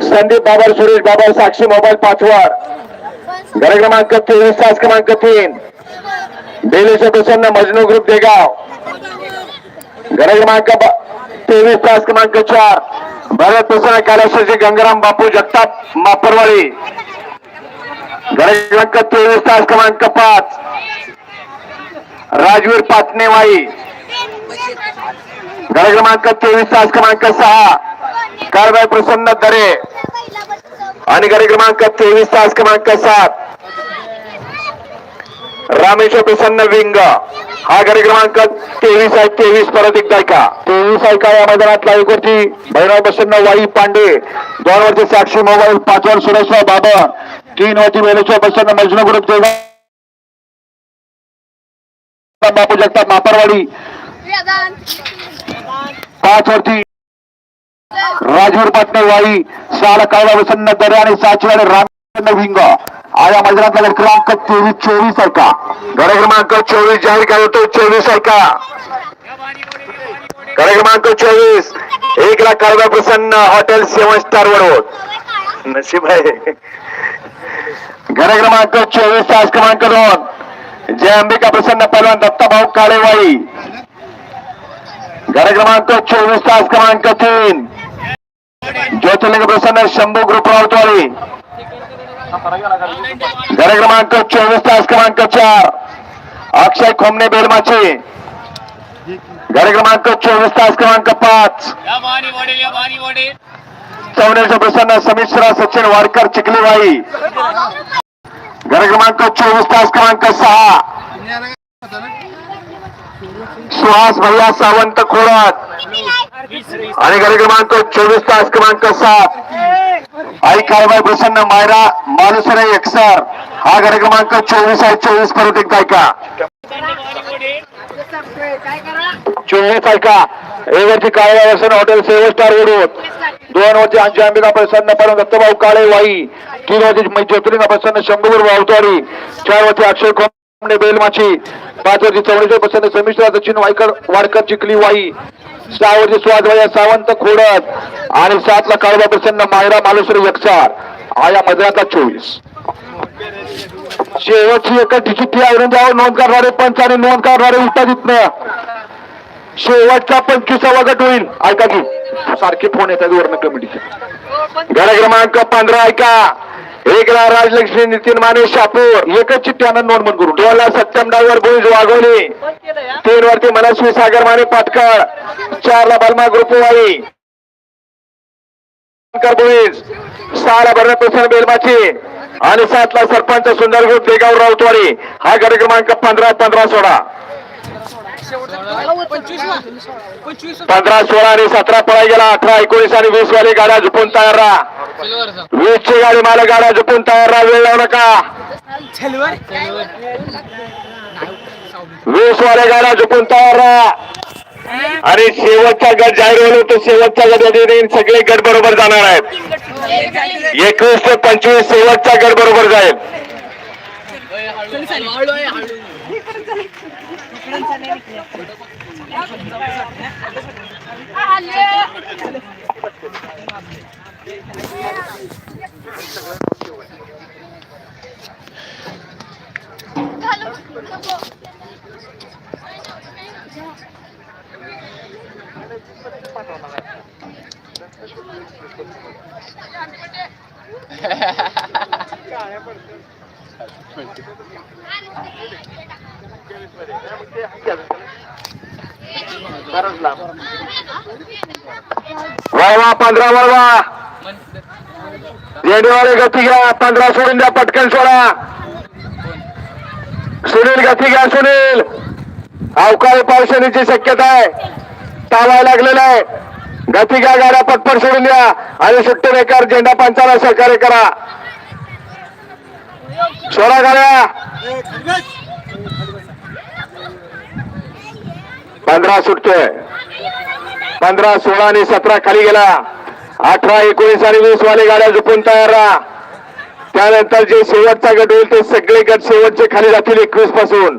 Sandeep Babar Suresh Babar Sakshi mobile पाचवर घर क्रमांक तेवीस तास क्रमांक तीन. बेलेश्वर प्रसन्न मजनू ग्रुप देगाव. घर क्रमांक तेवीस तास क्रमांक चार. भरत प्रसन्न कैलासाचे गंगाराम बापू जगताप मापरवाडी घर क्रमांक तेवीस तास क्रमांक पाच. राजवीर पाटणेवाई. गड क्रमांक तेवीस तास क्रमांक सहा. कारवाई प्रसन्न दरे. आणि गड क्रमांक तेवीस तास क्रमांक सात. रामेश्वर प्रसन्न विंग. हा गड क्रमांक तेवीस आहे तेवीस परत एकदा ऐका. तेवीस ऐका या मैदानात लाईकवरती भैरव प्रसन्न वाई पांडे. दोन वरती साक्षी मोबाईल पाचवर सुरेशराव बाबा तीन वरती वेलेश्वर प्रसन्न मजनू ग्रुप बापू जगताप मापरवाडी. पाच वरती. राजवीर पाटणे वाई सहाला काळवा प्रसन्न दरे आणि साची आणि रामचंद्र भिंग. आया मैदानातला गट क्रमांक तेवीस चोवीस आहे का? गड क्रमांक चोवीस जाहीर केला होतो? चोवीस आहे का? गड क्रमांक चोवीस. एक लाख काळवा प्रसन्न हॉटेल सेवन स्टार वडवत नशीब आहे. गड क्रमांक चोवीस तास क्रमांक दोन. जय अंबिका प्रसन्न पहलवान दत्ताभाऊ काळेवाई. घर क्रमांक चोवीस तास क्रमांक तीन. ज्योतिर्लिंग प्रसन्न शंभू ग्रुप रावतवाडी. घर क्रमांक चोवीस तास क्रमांक चार. अक्षय खोमने बेलमाचे. घर क्रमांक चोवीस तास क्रमांक पाच. या प्रसन्न समिश्रा सचिन वाडकर चिखलीबाई. घर क्रमांक चोवीस तास क्रमांक सहा. सुहास भैया सावंत खोरात आणि गाडी क्रमांक चोवीस तास क्रमांक सात. आई काळबाई प्रसन्न मायरा मानुसरे एकसर. हा गाडी क्रमांक चोवीस आहे चोवीस परत एकदा ऐका. चोवीस ऐका. एक वरती काळबाई प्रसन्न हॉटेल सेव्हन स्टार वडून दोन वरती अंजी अंबिका प्रसन्न परम दत्तभाऊ काळे वाई तीन वरती ज्योतिर्लिंग प्रसन्न शंभूर वावतवाडी चार वरती अक्षय कोंबडे बेलमाची पाच वरती चौणीशे प्रसन्न समिश्रा सचिन वायकर वाडकर चिखली वाई. सहा वरती सुहासभाई सावंत खोडत आणि सातला काळबा प्रसन्न मायरा मालेश्वर यक्षार. आया मधराचा चोवीस. शेवटची एका चिठ्ठी आवरून द्यावं. नोंद करणारे पंच आणि नोंद करणारे उठा तिथनं शेवटचा पंचवीसावा गट होईल. ऐका की सारखे फोन येतात वर्ण कमिटीचे. घर क्रमांक पंधरा ऐका. एकला राजलक्ष्मी नितीन माने शापूर. एकच चिठ्ठी आनंद करू दोन सत्यम डावर भुईज वाघोली तीन वरती मनस्वी सागर माने पाटकळ. चारला बलमा ग्रुपवाई भुईज सहाला भरण प्रसन्न बेलमाची. आणि सातला सरपंच सुंदर ग्रुप देगाव राऊतवाडी हा गट क्रमांक पंधरा पंधरा सोळा पंधरा सोळा आणि सतरा पळा गेला. अठरा एकोणीस आणि वीस वाली गाड्या झुपून तयार राहा. वीस ची गाडी मला गाड्या झुपून तयार राहा. वेळ लावू नका. वीस वाल्या गाड्या झुपून तयार राहा. आणि शेवटचा गट जाहीर होईल तर शेवटच्या गटामध्ये सगळे गट बरोबर जाणार आहेत. एकवीस ते पंचवीस शेवटचा गट बरोबर जाईल. Yeah, I have a वळवा पंधरा वळवा येणेवाले गती घ्या पंधरा सोडून द्या पटकन सोडा. सुनील गती घ्या सुनील. अवकाळी पावसाळीची शक्यता आहे. तावायला लागलेला आहे. गती घ्या गाड्या पटपट सोडून द्या. आणि सुट्टे बेकार झेंडा पंचाला सहकार्य करा. सोडा गाड्या. पंधरा सुटतोय. पंधरा सोळा आणि सतरा खाली गेला. अठरा एकोणीस आणि वीस वाले गाड्या झुपून तयार राहा. त्यानंतर जे शेवटचा गट होईल ते सगळे गट शेवटचे खाली जातील एकवीसपासून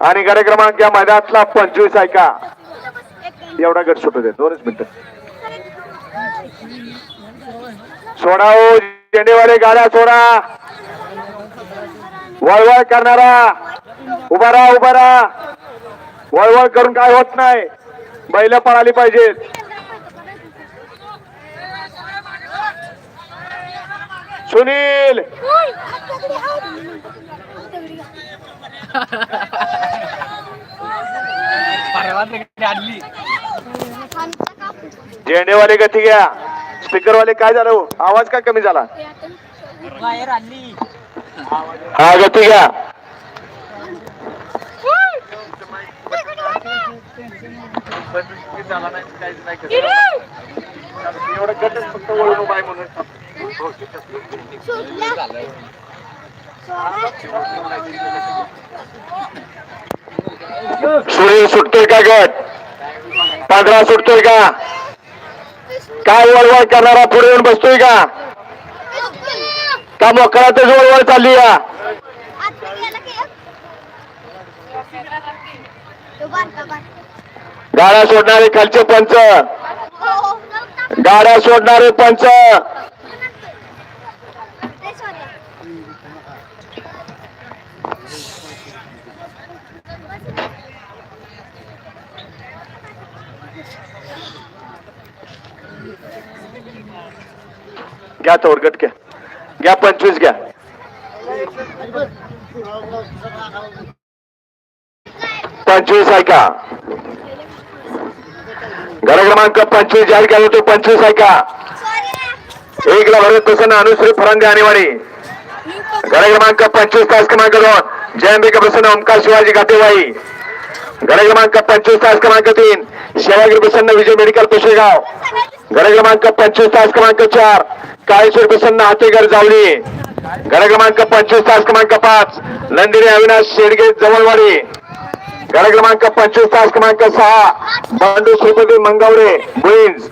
आणि गड क्रमांक या मैदानातला पंचवीस ऐका एवढा गट सुटू दे. दोनच मिनिट. सोडा हो झेंडेवाले गाड्या सोडा. वळवळ करणारा. उभा राहा उभा राहा. वळवळ करून काय होत नाही. बैल पळाली पाहिजेत. सुनील! झेंडेवाले गती घ्या. स्पीकरवाले काय झालं हो? आवाज काय कमी झाला? हा गती घ्या. एवढं गटच फक्त वळून आहे म्हणून. सुनील सुटतोय का गट? पांढरा सुटतोय का? काय वळवळ करणारा पुढे येऊन बसतोय का? का मोकळातच वळवळ चालली या? गाड्या सोडणारे खालचे पंच. गाड्या सोडणारे पंच. घ्या तोवर गट घ्या. घ्या पंचवीस घ्या. पंचवीस आहे का? घर क्रमांक पंचवीस जाहीर केला तो पंचवीस आहे का? एक ला भरत प्रसन्न अनुश्री फरंगे आणीवाडी गड क्रमांक पंचवीस तास क्रमांक दोन. जयंबिका प्रसन्न ओमकार शिवाजी घाटेवाई गड क्रमांक पंचवीस तास क्रमांक तीन. शिवाजी प्रसन्न विजय मेडिकल पुशेगाव. गड क्रमांक पंचवीस तास क्रमांक चार. काळेश्वर प्रसन्न हातेगर जावली गड क्रमांक पंचवीस तास क्रमांक पाच. नंदिनी अविनाश शेडगे जवळवाडी. गड क्रमांक पंचवीस तास क्रमांक सहा. बंडू श्रीपती मंगावरे बुईन्स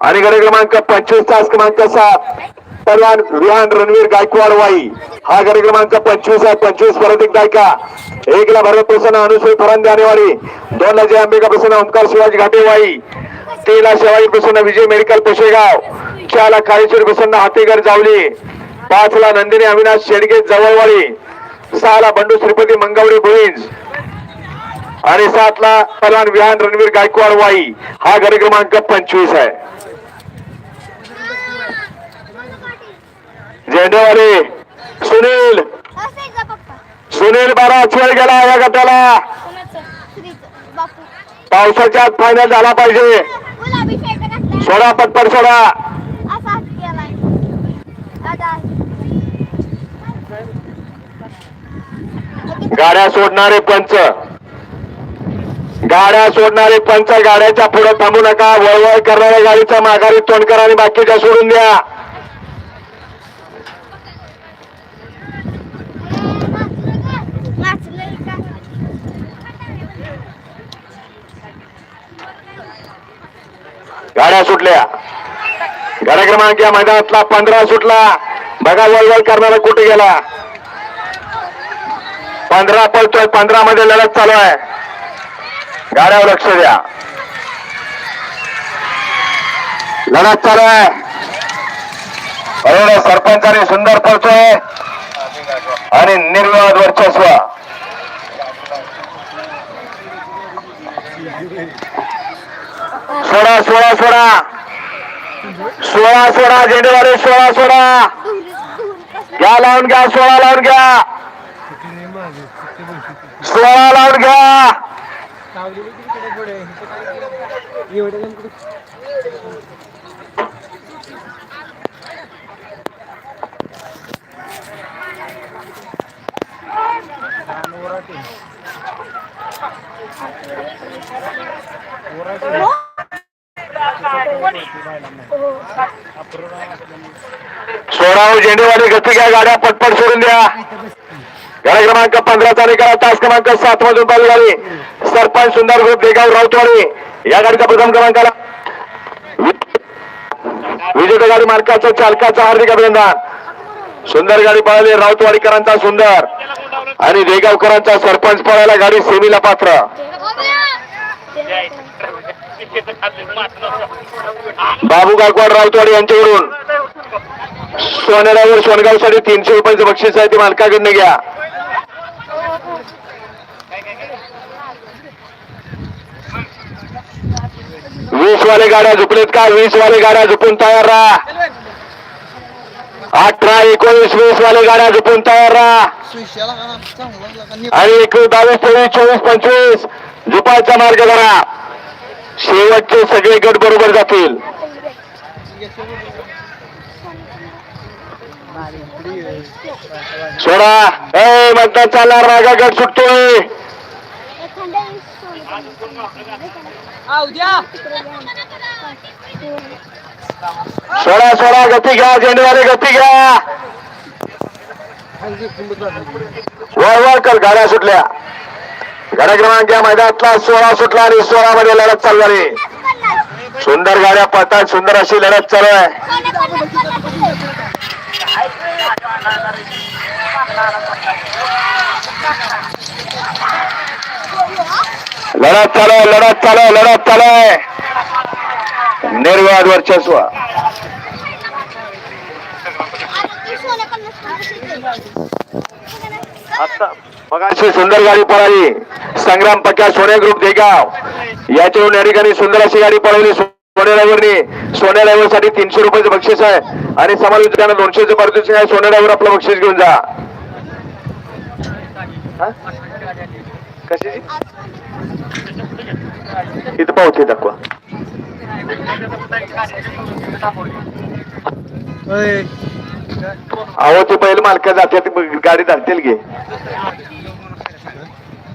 आणि गड क्रमांक पंचवीस तास क्रमांक सात. परवान विहान रणवीर गायकवाड वाई. हा गड क्रमांक पंचवीस आहे. पंचवीस परत एक गायका एक ला भरत प्रसन्न अनुसूय फरंदे आणेवाडी. दोन ला जय अंबिका प्रसन्न ओंकार शिवाजी घाटे वाई. तीन ला शिवाजी प्रसन्न विजय मेडिकल पुशेगाव चार ला काळेश्वर प्रसन्न हातेगर जावली. पाच ला नंदिनी अविनाश शेडगे जवळवाडी. सहा ला बंडू श्रीपती मंगवडे भुईंज आणि सात ला परवान विहान रणवीर गायकवाड वाई. हा गड क्रमांक पंचवीस आहे. झेंडेवाले सुनील. सुनील बराच वेळ गेला या गटाला. पावसाच्या आत फायनल झाला पाहिजे. सोडा पटपट सोडा. गाड्या सोडणारे पंच. गाड्या सोडणारे पंच गाड्याच्या पुढे थांबू नका. वळवळ करणाऱ्या गाडीचा माघारी तोंड करा आणि बाकीच्या सोडून द्या. गाड्या सुटल्या. गाड्या क्रमांक या मैदानातला पंधरा सुटला. बघा वळवळ करणारा कुठे गेला? पंधरा पळतोय पंधरा मध्ये लढत चालू आहे. गाड्यावर लक्ष द्या. लढत चालू आहे. सरपंचाने सुंदर पळतोय. आणि निर्विवाद वर्चस्व. सोडा सोळा सोडा. सोळा सोडा झेंडेवाले सोळा सोडा. घ्या लावून घ्या सोळा लावून घ्या. सोळा लावून घ्या. What? सोळा झेंडेवाडी गती घ्या गाड्या पटपट सोडून द्या. गाडी क्रमांक पंधराचा निकाल तास क्रमांक सात मधून चालू झाली. सरपंच सुंदर ग्रुप देगाव राऊतवाडी. या गाडीचा प्रथम क्रमांकाला विजेता गाडी मालकाचा चालकाचा हार्दिक अभिनंदन. सुंदर गाडी पळाली राऊतवाडीकरांचा सुंदर. आणि देगावकरांचा सरपंच पळायला गाडी सेमीला पात्र. बाबू गायकवाड रावतवाड यांच्याकडून सोनेरावर सोनगावसाठी तीनशे रुपयाचं बक्षीस आहे ते मालकाकडनं घ्या. वीस वाले गाड्या झुकलेत का? वीस वाले गाड्या झुकून तयार राहा. अठरा एकोणीस वीस वाले गाड्या झुकून तयार राहा. आणि एकवीस बावीस तेवीस चोवीस पंचवीस झुपायचा मार्ग करा शेवटचे सगळे गट बरोबर जातील. सोडा. ए म्हणता चाला रागा गट सुटतोय. सोडा सोडा गती घ्या झेंडवारे गती घ्या. वर वर कर गाड्या सुटल्या. गाड्या क्रमांक मैदानातला सोळा सुटला आणि सोळा मध्ये लढत चालू झाली. सुंदर गाड्या पळतात सुंदर अशी लढत चालू आहे. लढत चालू आहे लढत चालू आहे लढत चालू आहे. निर्वाद वर्चस्व. आता मगाशी सुंदर गाडी पळाली. संग्राम पक्का सोने ग्रुप देगाव. याच्यावरून या ठिकाणी सुंदर अशी गाडी पळवली सोने ड्रायव्हरनी सोने ड्रायव्हरसाठी तीनशे रुपयाचं बक्षीस आहे. आणि समालोचकांना दोनशेचं पारितोषिक आहे. सोने ड्रायव्हर आपलं बक्षीस घेऊन जा? कशाची? इथं पावते दाखवा. अहो ते पहिले मालक जाते गाडी धरतील घे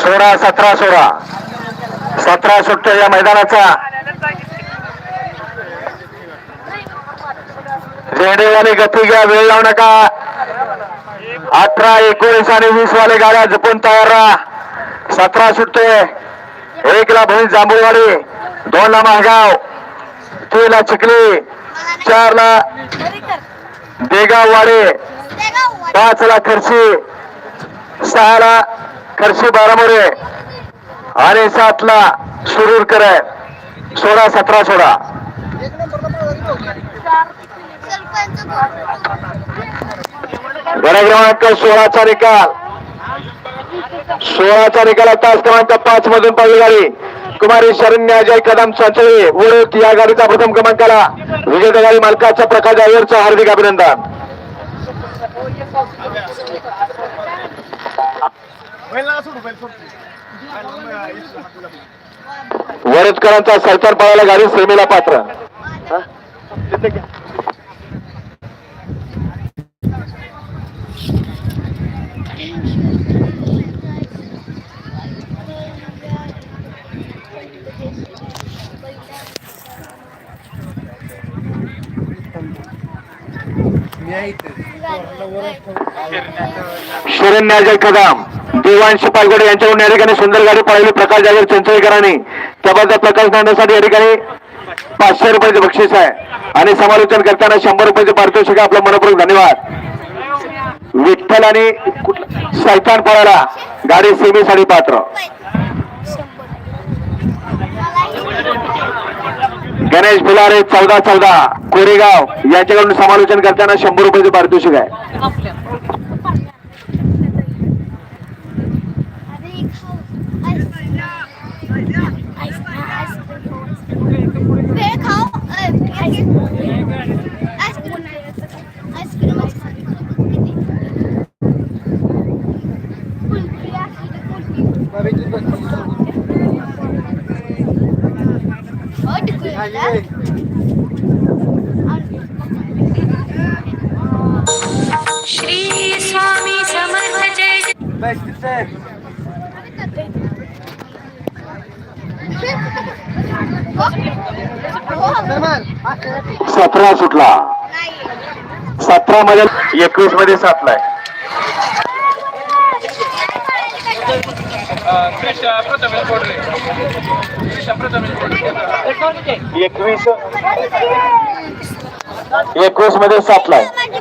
सोळा सतरा सोळा. सतरा सुट्ट्या या मैदानाचा. झेंडेवाले गती घ्या वेळ लावू नका. अठरा एकोणीस आणि वीस वाले गाड्या जपून तयार राहा. सतरा सुट्टे एकला भूमी जांभूळवाडी दोन ला महागाव. तीन ला चिखली चार ला देगाव वाडे पाच ला खर्ची सहा ला खर्ची बारामोरे आणि सात ला सुरूरकर करे सोळा सतरा सोळा. सरपंच क्रमांक सोळाचा निकाल. सोळाचा निकाल तास क्रमांक पाच मधून पाहिली गाडी. कुमारी शरण्य अजय कदम संचळी ओळख या गाडीचा प्रथम क्रमांकाला विजेता गाडी मालकाचा प्रकाश आयरचं हार्दिक अभिनंदन. वरदकरांचा सरकार पळायला गाडी सेमेला पात्र हा? तिथे घ्या. शरण्य अजय कदम देवांशी पालगडे यांच्याकडून या ठिकाणी सुंदर गाडी पळवली. प्रकाश जागर चिंचळीकरांनी त्याबद्दल प्रकाश नांदेसाठी या ठिकाणी पाचशे रुपयाचे बक्षीस आहे. आणि समालोचन करताना शंभर रुपयाचे पारितोषिक आहे. आपलं मनपूर्वक धन्यवाद. विठ्ठल आणि सैतान पळाला. गाडी सेमीसाठी पात्र. गणेश फुलारे चौदा चौदा कोरेगाव यांच्याकडून समालोचन करताना शंभर रुपयाचे पारितोषिक आहे अरे श्री स्वामी समर्थ जय जय सतरा सुटला. सतरा मध्ये एकवीसमध्ये सातलाय एकवीस. एकवीसमध्ये सातलाय माझी